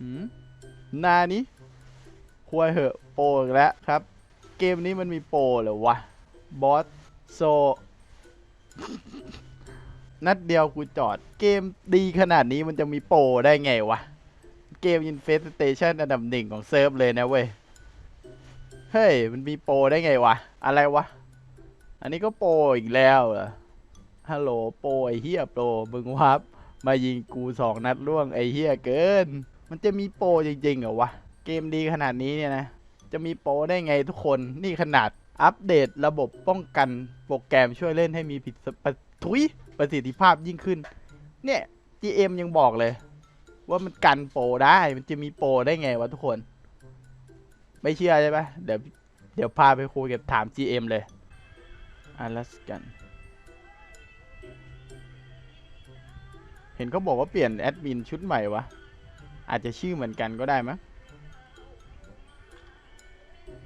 หืมนานี้ควยเหอะโปรอีกแล้วครับ เกมนี้มันมีโปรเหรอวะ บอสโซ นัดเดียวกูจอด เกมดีขนาดนี้มันจะมีโปรได้ไงวะ เกมอินเฟสเตชันอันดับหนึ่งของเซิร์ฟเลยนะเว้ย เฮ้ย มันมีโปรได้ไงวะ อะไรวะ อันนี้ก็โปรอีกแล้วเหรอ ฮัลโหลโปรไอเฮียโปรมึงวับมายิงกูสองนัดล่วงไอเฮียเกิน มันจะมีโปรจริงๆเหรอวะ เกมดีขนาดนี้เนี่ยนะ จะมีโปรได้ไงทุกคน นี่ขนาดอัปเดตระบบป้องกันโปรแกรมช่วยเล่นให้มีผิดทุยประสิทธิภาพยิ่งขึ้น เนี่ย GM ยังบอกเลย ว่ามันกันโปรได้ มันจะมีโปรได้ไงวะทุกคน ไม่เชื่อใช่ปะเดี๋ยวเดี๋ยวพาไปคุยกับถาม GM เลยอาลัสกัน เห็นเขาบอกว่าเปลี่ยนแอดมินชุดใหม่วะ อาจจะชื่อเหมือนกันก็ได้มั้ง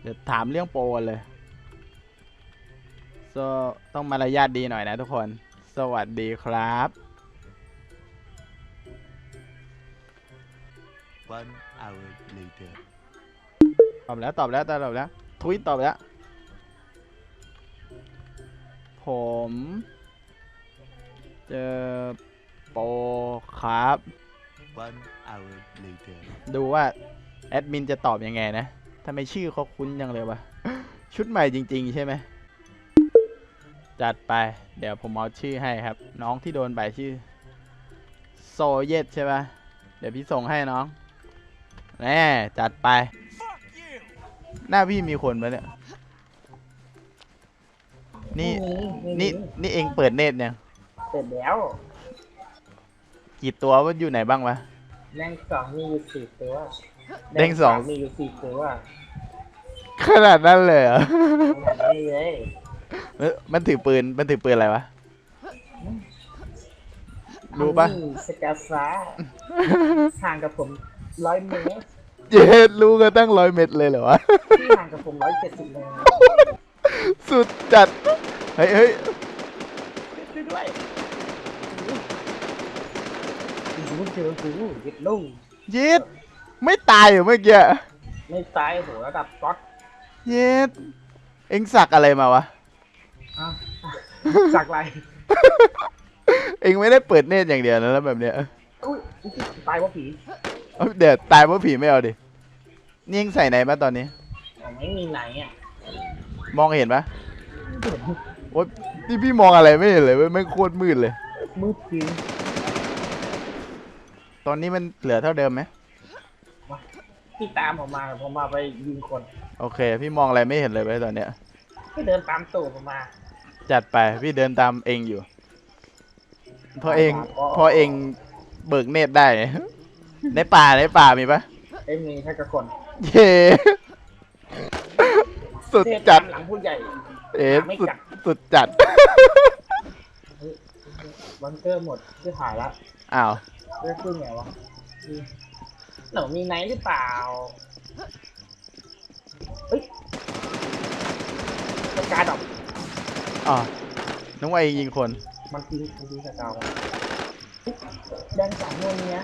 เดี๋ยวถามเรื่องโปรกันเลย so ต้องมารยาทดีหน่อยนะทุกคน สวัสดีครับ One hour later. ตอบแล้วตอบแล้วตอบแล้วทวิตตอบแล้ว ผม เจอโปรครับ One hour later. ดูว่า แอดมินจะตอบยังไงนะทำไมชื่อเขาคุ้นจังเลยวะ ชุดใหม่จริง ๆ ใช่ไหม จัดไป เดี๋ยวผมเอาชื่อให้ครับ น้องที่โดนใบชื่อ โซเยตใช่ปะเดี๋ยวพี่ส่งให้น้อง แน่ จัดไป หน้าพี่มีคนปะเนี่ย นี่ นี่ นี่เองเปิดเน็ตเนี่ยงเสร็จแล้ว กี่ตัวว่าอยู่ไหนบ้างวะ แรงสองมีอยู่สี่ตัวแดงสอง มีอยู่สี่ตัวขนาดนั้นเลยเหรอขนาดนี้เลยเอ้ยมันถือปืน มันถือปืนอะไรวะ รู้ปะ อันนี้สกาฟ้าห่างกับผมร้อยเมตรเย็ดรู้กันตั้งร้อยเม็ดเลยเหรอวะ ที่ห่างกับผมร้อยเจ็ดสิบเมตรสุดจัด เฮ้ยเฮ้ย ช่วยด้วย กูเจอกูเย็ดลุ่งเย็ดไม่ตายเหรอเมื่อกี้ไม่ตายโหระดับก๊อตเย็ดเอ็งสักอะไรมาวะอ้าวจากไรเอ็งไม่ได้เปิดเนตรอย่างเดียวนะแล้วแบบเนี้ยอุ้ยตายเพราะผีเอ้าเดี๋ยวตายเพราะผีไม่เอาดินี่เอ็งใส่ไหนมาตอนนี้ อ๋อไม่มีไหนอะมองเห็นปะโอ๊ยนี่พี่มองอะไรไม่เห็นเลยเว้ยแม่งโคตรมืดเลย มืดจริง ตอนนี้มันเหลือเท่าเดิมไหมที่ตามผมมาผมมาไปยิงคน โอเค พี่มองอะไรไม่เห็นเลยเว้ยตอนเนี้ย ก็เดินตามตู่ผมมา จัดไปพี่เดินตามเองอยู่เพราะเองก็เพราะเองเบิกเนตรได้ ในป่าในป่ามีปะเอ็มมีแค่กระคนเย้สุดเทศจัดตามหลังผู้ใหญ่ เอ๊ะไม่สุดจัดสุดจัด บังเกอร์หมดที่หายละอ้าว เรื่องขึ้นไงวะมีหนูมีไนท์หรือเปล่าเฮ้ยสกาดอกอ๋อน้องว่าเองยิงคน มันทิ้งมันทิ้งสกาวแดงสามนวลเนี้ย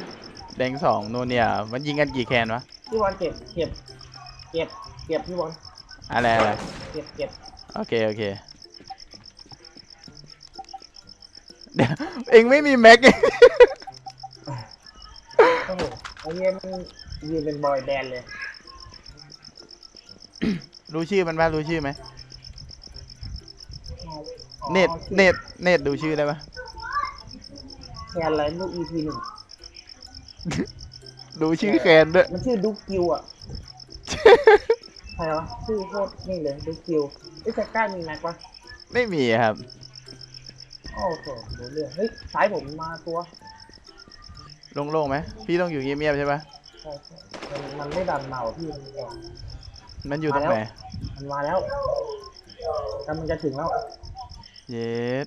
แดงสองโนเนี่ย มันยิงกันกี่แคนวะ พี่บอลเก็บเก็บเก็บเก็บพี่บอลอะไรอะไรเก็บเก็บโอเค โอเคเดี๋ยวเองไม่มีแม็กโอ้โหไอ้เนี้ยมันยืนเป็นบอยแบนด์เลยรู้ชื่อมันปะรู้ชื่อไหมอ๋อเนตเนตเนตดูชื่อได้ปะแคนอะไรลูก EP หนึ่งดูชื่อแคนด้วยมันชื่อดุ๊กกิวอะใครวะชื่อโคตรนี่เลยดุ๊กกิวไอ้ยสก้ามีแม็กวะไม่มีครับโอ้โหรู้เรื่องเฮ้ยซ้ายผมมาตัว โล่งๆไหมพี่ต้องอยู่เงียบๆใช่ปะใช่ใช่มันมันไม่ดันเมาพี่มันก่อนมันอยู่ตรงไหนมันมาแล้วกำลังจะถึงแล้วเย็ด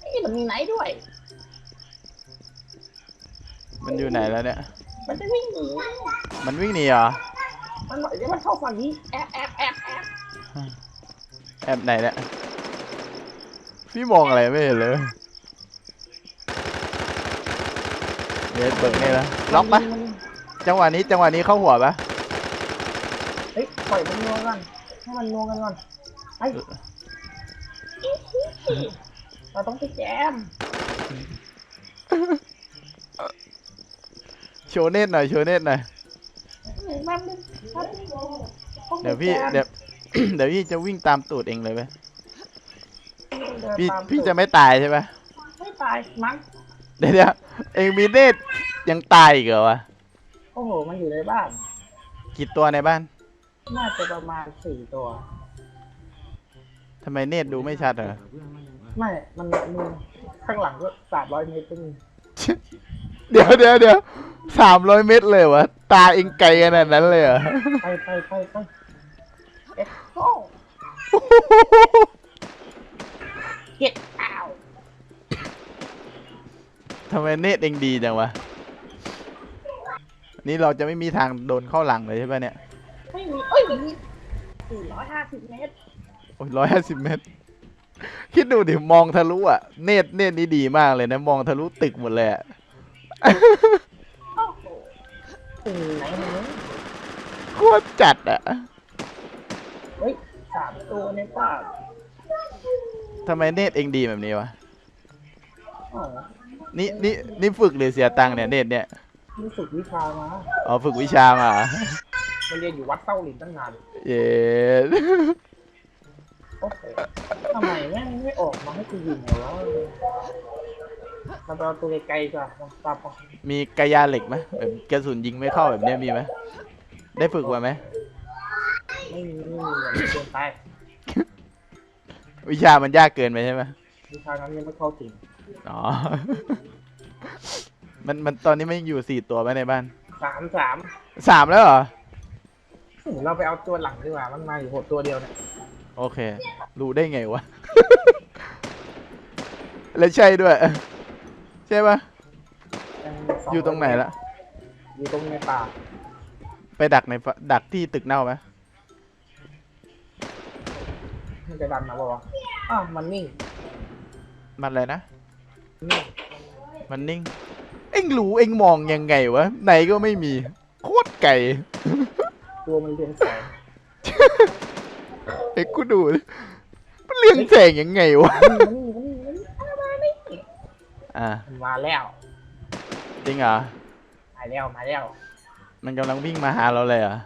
เอ้ยมันมีไหนด้วย มันอยู่ไหนแล้วเนี่ย มันจะวิ่งหนีมันวิ่งหนีเหรอมันบอกเดี๋ยวมันเข้าฝั่งนี้แอบแอบแอบแอบแอบไหนเนี่ยพี่มองอะไรไม่เห็นเลย เย็ดเบิกนี่แล้วล็อกปะมันจังหวะนี้จังหวะนี้เข้าหัวปะเฮ้ยปล่อยมันนัวกันให้มันนัวกันก่อนไปเราต้องไปแจมโชว์เนตหน่อยโชว์เนตหน่อยแป๊บนึงแป๊บนึงต้องไปเดี๋ยวพี่แจมเดี๋ยวเดี๋ยวพี่จะวิ่งตามตูดเองเลยไหมเดินพี่ตามพี่สูตรจะไม่ตายใช่ไหมไม่ตายมั้งเดี๋ยว เดี๋ยวเองมีเนตยังตายอีกเหรอวะ โอ้โห มันอยู่ในบ้าน กี่ตัวในบ้าน น่าจะประมาณสี่ตัว ทำไมเนตดูไม่ชัดเหรอ ไม่ มันมีข้างหลังก็สามร้อยเมตรก็มีเดี๋ยวเดี๋ยวเดี๋ยวสามร้อยเมตรเลยวะ ตาเองไกลขนาดนั้นเลยเหรอ ไปไปไปไปเอ็กโก้เก็ตอ้าว ทำไมเนตเองดีจังวะ นี่เราจะไม่มีทางโดนเข้าหลังเลยใช่ปะเนี่ยไม่มีเอ้ยมีสี่ร้อยห้าสิบเมตร โอ้ยร้อยห้าสิบเมตร คิดดูดิมองทะลุอะ เนตเนตนี่ดีมากเลยนะ มองทะลุตึกหมดเลยอะโอ้โหถึงไหนหนูโคตรจัดอะเฮ้ยสามตัวในป่าทำไมเนตเองดีแบบนี้วะ อ๋อ นี่นี่นี่ฝึกหรือเสียตังค์เนี่ยเนตเนี่ยรู้สึกวิชามา อ๋อฝึกวิชามาเหรอมันเรียนอยู่วัดเต้าหลินตั้งนาน เย้โอ้โหทำไมแม่งไม่ออกมาให้กูยิงเลยวะเราไปเอาตัวไกลๆก่อนตามไปมีกระยาเหล็กไหมแบบกระสุนยิงไม่เข้าแบบเนี้ยมีไหมได้ฝึกมาไหมไม่มีไม่มีอย่าไปเกินไปวิชามันยากเกินไปใช่ไหมวิชานั้นยังไม่เข้าถึง อ๋อ มันมันตอนนี้มันยังอยู่สี่ตัวไหมในบ้านสามสามสามแล้วเหรอ เราไปเอาตัวหลังดีกว่า มันมาอยู่หดตัวเดียวเนี่ยโอเค รู้ได้ไงวะ แล้วใช่ด้วย ใช่ปะยังสอยู่ตรงไหนละ อยู่ตรงในป่าไปดักในฟดักที่ตึกเน่าไหมมันจะดันมาบอกว่าวะอ้าวมันนิ่ง มันอะไรนะนิ่ง มันนิ่ง เอ็งรู้เอ็งมองยังไงวะไหนก็ไม่มี โคตรไก่ ตัวมันเรียงแสงเอ็กกูดูดิมันเรียงแสงยังไงวะมันนิ่งมันนิ่งมันนิ่งมันมานิ่งอ่ามันมาแล้วจริงเหรอ มาแล้วมาแล้วมันกำลังวิ่งมาหาเราเลยเหรอ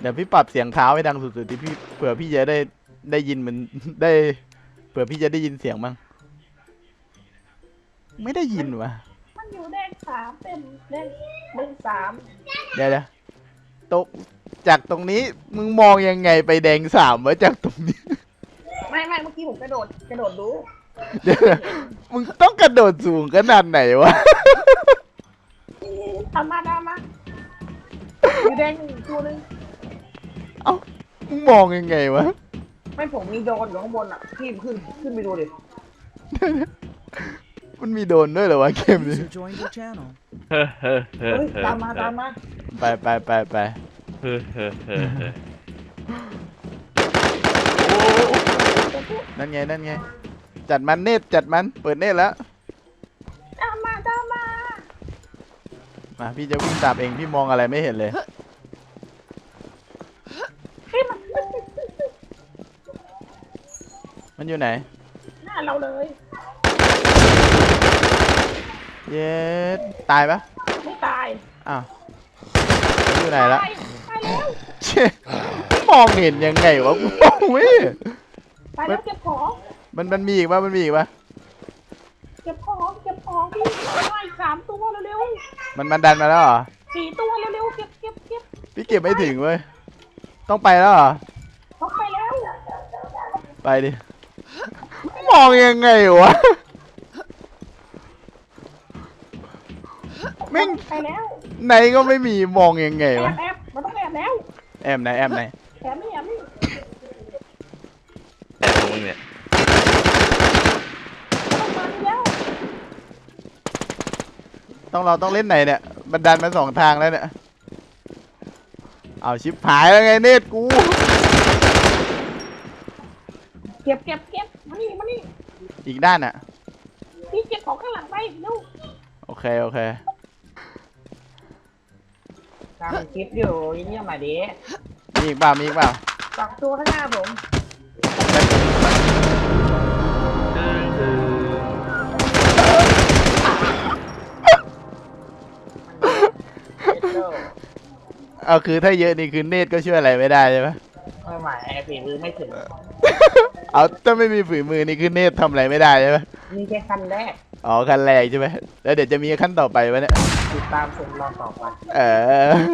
เดี๋ยวพี่ปรับเสียงเท้าให้ดังสุดๆที่พี่เผื่อพี่จะได้ได้ยินมันได้ เผื่อพี่จะได้ยินเสียงบ้าง ไม่ได้ยินวะมันอยู่แดงสามเต็มแดงแดงสามเดี๋ยวเดี๋ยวตกจากตรงนี้มึงมองยังไงไปแดงสามวะจากตรงนี้ ไม่ไม่เมื่อกี้ผมกระโดดกระโดดดูเดี๋ยวมึงต้องกระโดดสูงขนาดไหนวะ ทำมาทำมาอยู่แดงหนึ่งตัวหนึงเอ้า มึงมองยังไงวะ ไม่ผมมีโดรนอยู่ข้างบนอะพี่ขึ้นขึ้นไปดูดิ มันมีโดนด้วยเหรอวะเกมนี้ User joined your channel. เฮ้ยตามมาตามมาไปไปไปไปนั่นไงนั่นไง จัดมันเนตจัดมัน เปิดเนตแล้ว ตามมาตามมามาพี่จะวิ่งตามเองพี่มองอะไรไม่เห็นเลย เฮ้ยมันมันอยู่ไหนหน้าเราเลย เย็ดตายปะไม่ตายอ้าวมันอยู่ไหนละตายตายแล้วเชี่ยมองเห็นยังไงวะกูมองไม่เห็นตายแล้วเก็บของมันมันมีอีกปะมันมีอีกปะเก็บของเก็บของพี่มาอีกสามตัวเร็วมันมันดันมาแล้วเหรอๆสี่ตัวเร็วๆเก็บเก็บเก็บพี่เก็บไม่ถึงเว้ยต้องไปแล้วเหรอเขาไปแล้วไปดิมองยังไงวะ แม่งไปแล้วไหนก็ไม่มีมองยังไงแอวะบแอบมันต้องแอบแล้วแอมไหนแอมไหนแอบไม่แอบไม่แต่ตรงมึงเนี่ยต้องมาแล้วต้องเราต้องเล่นไหนเนี่ยบันดันมาสองทางแล้วเนี่ยเอาชิปหายแล้วไงเนตกูเก็บเก็บเก็บมานี่มานี่อีกด้านอะพี่เก็บของข้างหลังไปเร็วโอเคโอเค ทำคลิปอยู่เยี่ยมมาดิมีอีกเปล่ามีอีกเปล่าสองตัวข้างหน้าผมเอาคือถ้าเยอะนี่คือเนตก็ช่วยอะไรไม่ได้ใช่ไหม ไม่หมายฝีมือไม่ถึง เอาถ้าไม่มีฝีมือนี่คือเนตทำอะไรไม่ได้ใช่ไหมมีแค่ขั้นแรกอ๋อขั้นแรกใช่ไหมแล้วเดี๋ยวจะมีขั้นต่อไปวะเนี่ย ติดตามชมรอต่อไป เออ